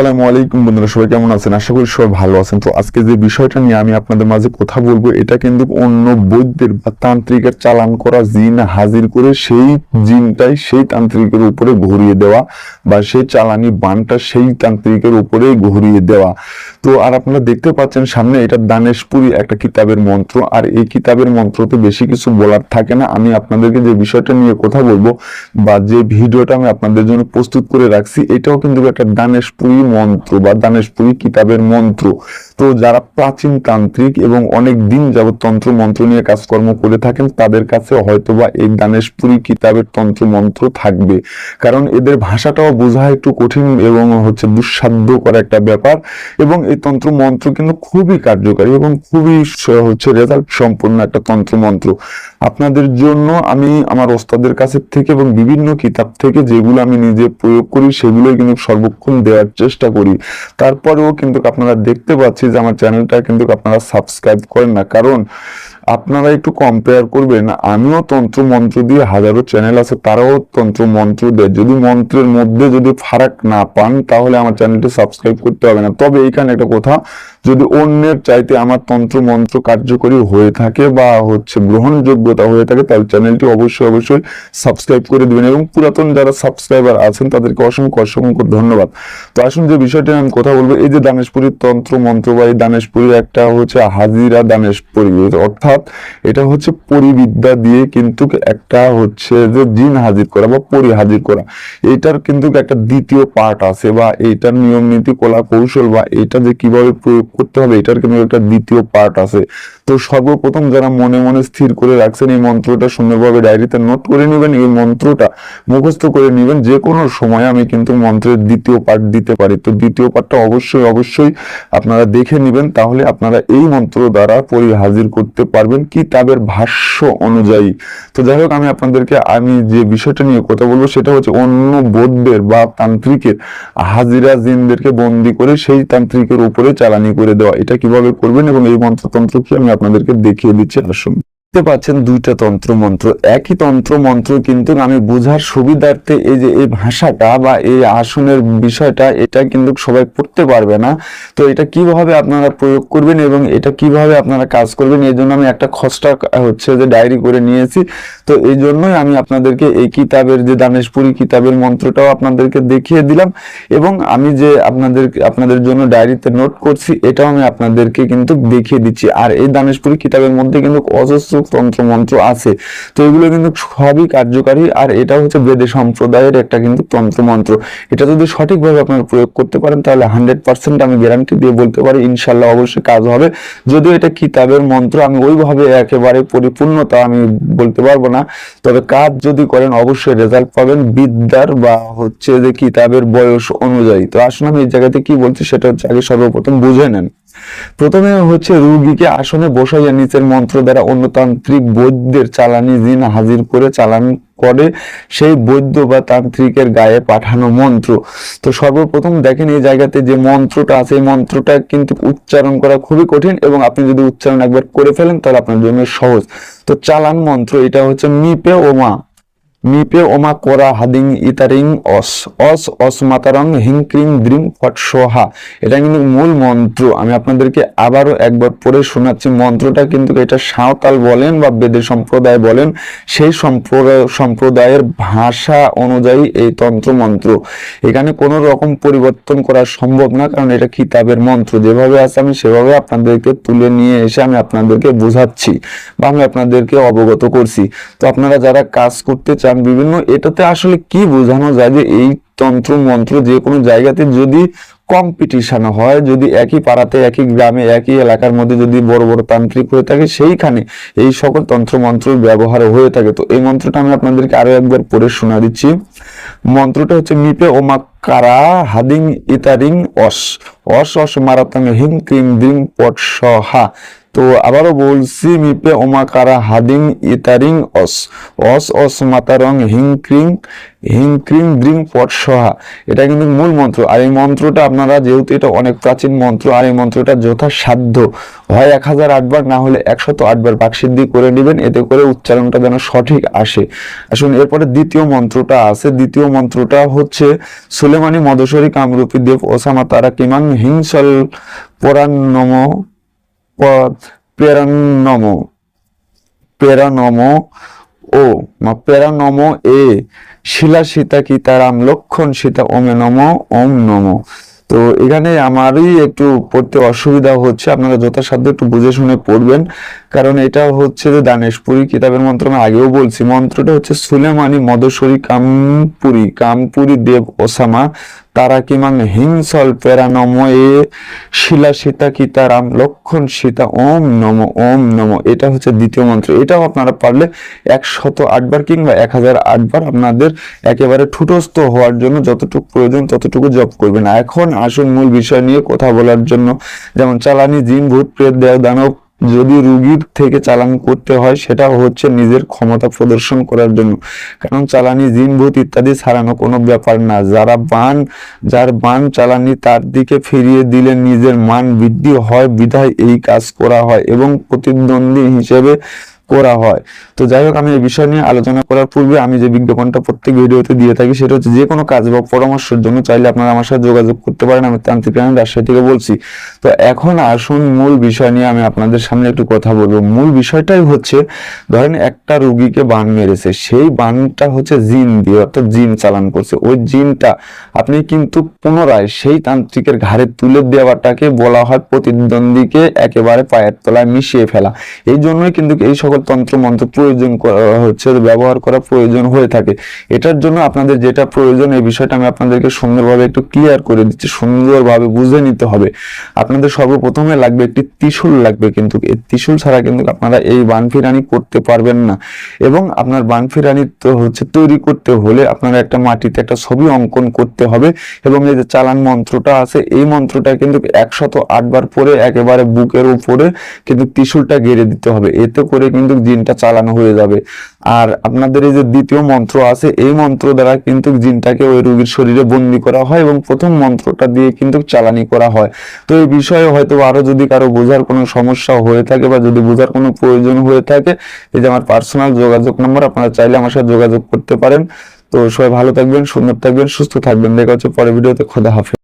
আসসালামু আলাইকুম বন্ধুরা, সবাই কেমন আছেন? আশা করি সবাই ভালো আছেন। তো আজকে যে বিষয়টা নিয়ে আমি আপনাদের মাঝে কথা বলব, এটা কিন্তু অন্য বৈদ্যের বা তান্ত্রিকের চালান করা জিন হাজির করে সেই জিনটাই সেই তান্ত্রিকের উপরে ঘুরিয়ে দেওয়া বা সেই চালানি বানটা সেই তান্ত্রিকের উপরে ঘুরিয়ে দেওয়া। তো আর আপনারা দেখতে পাচ্ছেন সামনে এটা দানেশপুরি একটা কিতাবের মন্ত্র, আর এই কিতাবের মন্ত্রতে বেশি কিছু বলার থাকে না। আমি আপনাদেরকে যে বিষয়টা নিয়ে কথা বলব বা যে ভিডিওটা আমি আপনাদের জন্য প্রস্তুত করে রাখছি, এটাও কিন্তু একটা দানেশপুরি মন্ত্র বা দানেশপুরি কিতাবের মন্ত্র। তো যারা প্রাচীন তান্ত্রিক এবং অনেক দিন যাবত তন্ত্র মন্ত্র নিয়ে কাজকর্ম করে থাকেন, তাদের কাছে হয়তোবা এই দানেশপুরি কিতাবের তন্ত্র মন্ত্র থাকবে। কারণ এদের ভাষাটাও বোঝা একটু কঠিন এবং হচ্ছে দুঃসাধ্য করা একটা ব্যাপার এবং এই তন্ত্র মন্ত্র কিন্তু খুবই কার্যকারী এবং খুবই হচ্ছে রেজাল্ট সম্পূর্ণ একটা তন্ত্র মন্ত্র আপনাদের জন্য আমি আমার ওস্তাদের কাছে থেকে এবং বিভিন্ন কিতাব থেকে যেগুলো আমি নিজে প্রয়োগ করি, সেগুলোই কিন্তু সর্বক্ষণ দেওয়ার চেষ্টা করি। তারপরেও কিন্তু আপনারা দেখতে পাচ্ছি যে আমার চ্যানেলটা কিন্তু আপনারা সাবস্ক্রাইব করেন না। কারণ আপনারা একটু কম্পেয়ার করবেন, আমিও তন্ত্র মন্ত্র দিয়ে হাজারো চ্যানেল আছে, তারাও তন্ত্র মন্ত্র দেয়। যদি মন্ত্রের মধ্যে যদি ফারাক না পান, তাহলে আমার চ্যানেলটি সাবস্ক্রাইব করতে হবে না। তবে এইখানে একটা কথা, যদি অন্যের চাইতে আমার তন্ত্র মন্ত্র কার্যকরী হয়ে থাকে বা হচ্ছে গ্রহণযোগ্যতা হয়ে থাকে, তাহলে চ্যানেলটি অবশ্যই অবশ্যই সাবস্ক্রাইব করে দেবেন। এবং পুরাতন যারা সাবস্ক্রাইবার আছেন, তাদেরকে অসংখ্য অসংখ্য ধন্যবাদ। তো আসুন যে বিষয়টি আমি কথা বলব, এই যে দানেশপুরীর তন্ত্র মন্ত্র বা এই দানেশপুরীর একটা হচ্ছে হাজিরা দানেশপুরী অর্থাৎ এটা হচ্ছে পরিবিদ্যা দিয়ে কিন্তু একটা হচ্ছে যে জিন হাজির করা বা পরি হাজির করা। এটার কিন্তু একটা দ্বিতীয় পার্ট আছে বা এইটার নিয়ম নীতি, কলা কৌশল বা এটা যে কীভাবে প্রয়োগ করতে হবে, এটার কিন্তু একটা দ্বিতীয় পার্ট আছে। তো সর্বপ্রথম যারা মনে মনে স্থির করে রাখছেন এই মন্ত্রটা সুন্দরভাবে ডায়েরিতে নোট করে নেবেন। এই মন্ত্রটা মুখস্থ করে নেবেন। যে কোনো সময় আমি কিন্তু মন্ত্রের দ্বিতীয় পাঠ দিতে পারি। তো দ্বিতীয় পাঠটা অবশ্যই অবশ্যই আপনারা দেখে নেবেন। তাহলে আপনারা এই মন্ত্র দ্বারা পরি হাজির করতে পারবেন কিতাবের ভাষ্য অনুযায়ী। তো যাই হোক, আমি আপনাদেরকে, আমি যে বিষয়টা নিয়ে কথা বলব সেটা হচ্ছে অন্য বৌদ্ধের বা তান্ত্রিকের, হাজিরা জিনদেরকে বন্দি করে সেই তান্ত্রিকের উপরে চালানি করে দেওয়া। এটা কীভাবে করবেন এবং এই মন্ত্রতন্ত্র কি আমি আপনাদেরকে দেখিয়ে দিচ্ছি আসুন দেখতে পাচ্ছেন দুইটা তন্ত্র মন্ত্র একই তন্ত্র মন্ত্র কিন্তু আমি বোঝার সুবিধার্থে এই যে এই ভাষাটা বা এই আসনের বিষয়টা, এটা কিন্তু সবাই পড়তে পারবে না। তো এটা কীভাবে আপনারা প্রয়োগ করবেন এবং এটা কীভাবে আপনারা কাজ করবেন, এই জন্য আমি একটা খসড়া হচ্ছে যে ডায়েরি করে নিয়েছি। তো এই জন্যই আমি আপনাদেরকে এই কিতাবের যে দানেশপুরি কিতাবের মন্ত্রটাও আপনাদেরকে দেখিয়ে দিলাম এবং আমি যে আপনাদের আপনাদের জন্য ডায়েরিতে নোট করছি, এটাও আমি আপনাদেরকে কিন্তু দেখিয়ে দিচ্ছি। আর এই দানেশপুরি কিতাবের মধ্যে কিন্তু অজস্র তন্ত্র মন্ত্র আছে। তো এগুলো কিন্তু সবই কার্যকারী আর এটা হচ্ছে বেদে সম্প্রদায়ের একটা কিন্তু তন্ত্র মন্ত্র। এটা যদি সঠিকভাবে আপনারা প্রয়োগ করতে পারেন, তাহলে হান্ড্রেড পার্সেন্ট আমি গ্যারান্টি দিয়ে বলতে পারি ইনশাল্লাহ অবশ্যই কাজ হবে। যদিও এটা কিতাবের মন্ত্র, আমি ওইভাবে একেবারে পরিপূর্ণতা আমি বলতে পারব না। তবে কাজ যদি করেন, অবশ্যই রেজাল্ট পাবেন বিদ্যার বা হচ্ছে যে কিতাবের বয়স অনুযায়ী। তো আসুন আমি এই জায়গাতে কি বলছি, সেটা হচ্ছে আগে সর্বপ্রথম বুঝে নেন। প্রথমে হচ্ছে রুগীকে আসনে বসাইয়া নিচের মন্ত্র দ্বারা অন্যতান্ত্রিক বৈদ্যের চালানি জিন হাজির করে চালান করে, সেই বৈদ্য বা তান্ত্রিকের গায়ে পাঠানো মন্ত্র। তো সর্বপ্রথম দেখেন এই জায়গাতে যে মন্ত্রটা আছে, এই মন্ত্রটা কিন্তু উচ্চারণ করা খুবই কঠিন এবং আপনি যদি উচ্চারণ একবার করে ফেলেন তাহলে আপনার জন্য সহজ। তো চালান মন্ত্র, এটা হচ্ছে মিপে ওমা। মিপে ওমা কোরা হাদিং ইতারিং অস অস অস মাতারং হিং ক্রিং দ্রিং ফট সোহা এটা কিন্তু মূল মন্ত্র আমি আপনাদেরকে আবারও একবার পড়ে শোনাচ্ছি মন্ত্রটা কিন্তু এটা সাঁওতাল বলেন বা বেদের সম্প্রদায় বলেন সেই সম্প্রদায় সম্প্রদায়ের ভাষা অনুযায়ী এই তন্ত্র মন্ত্র এখানে কোনো রকম পরিবর্তন করা সম্ভব না কারণ এটা কিতাবের মন্ত্র যেভাবে আছে আমি সেভাবে আপনাদেরকে তুলে নিয়ে এসে আমি আপনাদেরকে বোঝাচ্ছি বা আমি আপনাদেরকে অবগত করছি তো আপনারা যারা কাজ করতে চান বিভিন্ন, এটাতে আসলে কি বোঝানো যায় যে এই তন্ত্র মন্ত্র যে কোনো জায়গাতে যদি কম্পিটিশন হয়, যদি একই পাড়াতে, একই গ্রামে, একই এলাকার মধ্যে যদি বড় বড় তান্ত্রিক হয়ে থাকে, সেইখানে এই সকল তন্ত্র মন্ত্র ব্যবহার হয়ে থাকে। তো এই মন্ত্রটা আমি আপনাদেরকে আরও একবার পড়ে শোনা দিচ্ছি। মন্ত্রটা হচ্ছে মিপে ওমা কারা হাদিং ইতারিং অস। অস অস মারাতাং হিং ক্রিং দ্রিং পট সহা তো আবারও বলছি, মিপে ওমাকারা হাদিং ইতারিং অস। অস অস মাতারং হিং ক্রিং হিংক্রিং হিংক্রিং দ্রিং পটসহা। এটা কিন্তু মূল মন্ত্র। আর এই মন্ত্রটা আপনারা যেহেতু এটা অনেক প্রাচীন মন্ত্র, আর এই মন্ত্রটা যথাসাধ্য। হয় এক হাজার আটবার না হলে একশত আটবার বাকসিদ্ধি করে নেবেন, এতে করে উচ্চারণটা যেন সঠিক আসে। আসুন, এরপরে দ্বিতীয় মন্ত্রটা আছে। দ্বিতীয় মন্ত্রটা হচ্ছে, সুলেমানি মদসরী কামরূপী দেব ওসামা তারা কিমাং হিংসল পরান্নম প- প্রেরণনম প্রেরণম ও, মা, প্রেরণম এ, শিলা সীতা কি তারাম, লক্ষণ সীতা ওমে নম, ওম নম। তো এখানে আমারই একটু পড়তে অসুবিধা হচ্ছে, আপনারা যথাসাধ্য একটু বুঝে শুনে পড়বেন। কারণ এটা হচ্ছে যে দানেশপুরি কিতাবের মন্ত্র, আমি আগেও বলছি, মন্ত্রটা হচ্ছে সুলেমানি মদসরী কামপুরি কামপুরি দেব ওসামা। তারা কিমাং হিংসল প্রেরানময়ে শিলা সীতা কিতারাম লক্ষণ সীতা ওম নম ওম নম। এটা হচ্ছে দ্বিতীয় মন্ত্র। এটাও আপনারা পারলে একশত আটবার কিংবা এক হাজার আটবার আপনাদের একেবারে ঠুটস্থ হওয়ার জন্য যতটুকু প্রয়োজন ততটুকু জপ করবেন। এখন আসুন মূল বিষয় নিয়ে কথা বলার জন্য। যেমন, চালানি, জিন, ভূত, প্রেত, দেহ, দানব যদি রুগীর থেকে চালান করতে হয়, সেটা হচ্ছে নিজের ক্ষমতা প্রদর্শন করার জন্য। কারণ চালানি জিন ভূত ইত্যাদি ছাড়ানো কোনো ব্যাপার না। যারা বান, যার বান চালানি তার দিকে ফিরিয়ে দিলে নিজের মান বৃদ্ধি হয়, বিধায় এই কাজ করা হয় এবং প্রতিদ্বন্দ্বী হিসেবে করা হয়। তো যাই হোক, আমি এই বিষয় নিয়ে আলোচনা করার পূর্বে আমি যে বিজ্ঞাপনটা প্রত্যেক ভিডিওতে দিয়ে থাকি, সেটা হচ্ছে যে কোনো কাজ বা পরামর্শের জন্য চাইলে আপনারা আমার সাথে যোগাযোগ করতে পারেন। আমি তান্ত্রিক রাজশাহী থেকে বলছি। তো এখন আসুন, মূল বিষয় নিয়ে আমি আপনাদের সামনে একটু কথা বলব। মূল বিষয়টাই হচ্ছে, ধরেন একটা রুগীকে বান মেরেছে, সেই বানটা হচ্ছে জিন দিয়ে, অর্থাৎ জিন চালান করছে। ওই জিনটা আপনি কিন্তু পুনরায় সেই তান্ত্রিকের ঘাড়ে তুলে দেওয়াটাকে বলা হয় প্রতিদ্বন্দ্বীকে একেবারে পায়ের তলায় মিশিয়ে ফেলা। এই জন্যই কিন্তু এই সকল তন্ত্র মন্ত্র প্রয়োজন হচ্ছে ব্যবহার করা প্রয়োজন হয়ে থাকে। এটার জন্য আপনাদের যেটা প্রয়োজন, এই বিষয়টা আমি আপনাদেরকে সুন্দরভাবে একটু ক্লিয়ার করে দিচ্ছি, সুন্দরভাবে বুঝে নিতে হবে। আপনাদের সর্বপ্রথমে লাগবে একটি ত্রিশূল লাগবে কিন্তু, এই ত্রিশূল ছাড়া কিন্তু আপনারা এই বানফিরানি করতে পারবেন না। এবং আপনার বানফিরানি তো হচ্ছে তৈরি করতে হলে আপনারা একটা মাটিতে একটা ছবি অঙ্কন করতে হবে এবং এই যে চালান মন্ত্রটা আছে, এই মন্ত্রটা কিন্তু একশত আটবার পরে একেবারে বুকের উপরে কিন্তু ত্রিশূলটা গেড়ে দিতে হবে। এতে করে কিন্তু জিনটা চালানো হয়ে যাবে। আর আপনাদের এই যে দ্বিতীয় মন্ত্র আছে, এই মন্ত্র দ্বারা কিন্তু জিনটাকে ওই রোগীর শরীরে বন্দি করা হয় এবং প্রথম মন্ত্রটা দিয়ে কিন্তু চালানি করা হয়। তো এই বিষয়ে হয়তো আরও যদি কারও বোঝার কোনো সমস্যা হয়ে থাকে বা যদি বোঝার কোনো প্রয়োজন হয়ে থাকে, এই যে আমার পার্সোনাল যোগাযোগ নম্বর আপনারা চাইলে আমার সাথে যোগাযোগ করতে পারেন। তো সবাই ভালো থাকবেন, সুন্দর থাকবেন, সুস্থ থাকবেন। দেখা হচ্ছে পরের ভিডিওতে, খোদা হাফেজ।